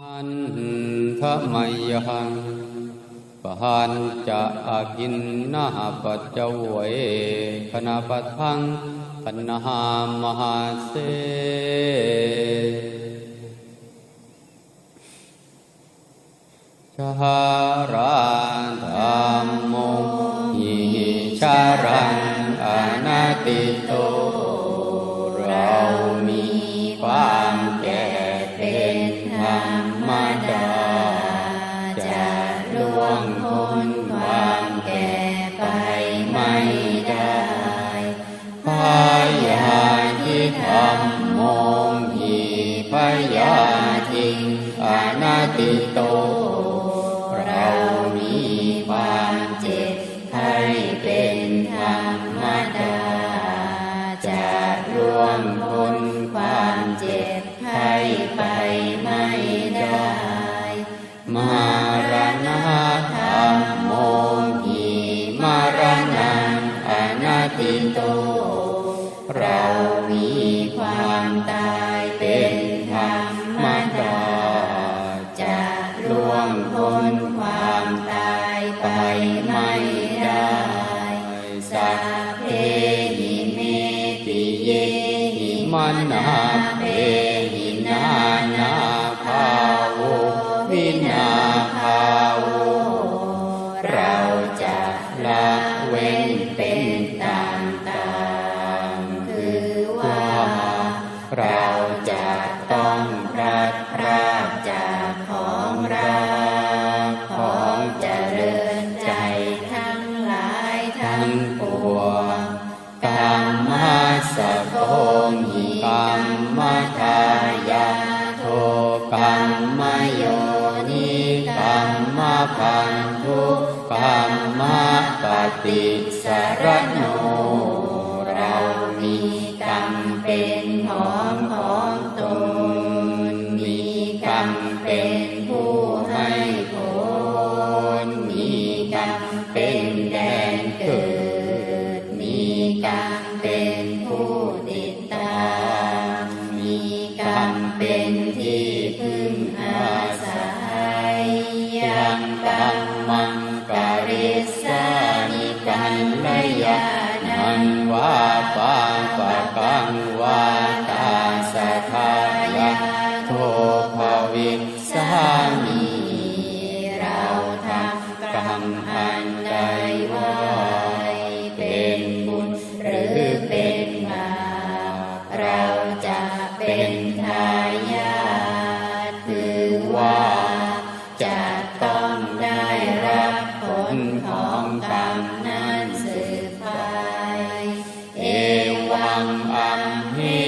หันทะไมยังปหันจะอากินนาปัจเจเวคณะปัทังปนหามหาเสชาราธรรมโมหิชารังอนาติโต ล่วงพ้นความแก่ไปไม่ได้พยาธิธรรมโมหิพยาธิอนาติโต เรามีความเจ็บไข้เป็นธรรมดาจะล่วงพ้น นโต เรามีความตายเป็นธรรมดาจะล่วงพ้นความตายไปไม่ได้สัพเพหิเมปิเยหิมนาเปหินานาภาโววินาภาโวเราจะละ เราจะต้องพลัดพรากจากของรักของเจริญใจทั้งหลายทั้งปวงกรรมสะโพหิกรรมทายาโทกรรมโยนิกรรมพันธุกรรมปฏิสารโนเรามีกรรมเป็น เป็นผู้ให้ผลมีกรรมเป็นแดนเกิด มีกรรมเป็นผู้ติดตาม มีกรรมเป็นที่พึ่งอาศัยยังกรรมังกริสานิกันลยานันวาายาคือว่าจะต้องได้รับผลของกรรมนั้นสืบไป เอวังอัมหิ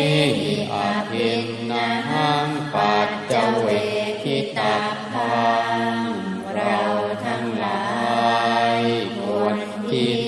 อภินนาหังปัจเจเวคิตากทังเราทั้งหลายบนที่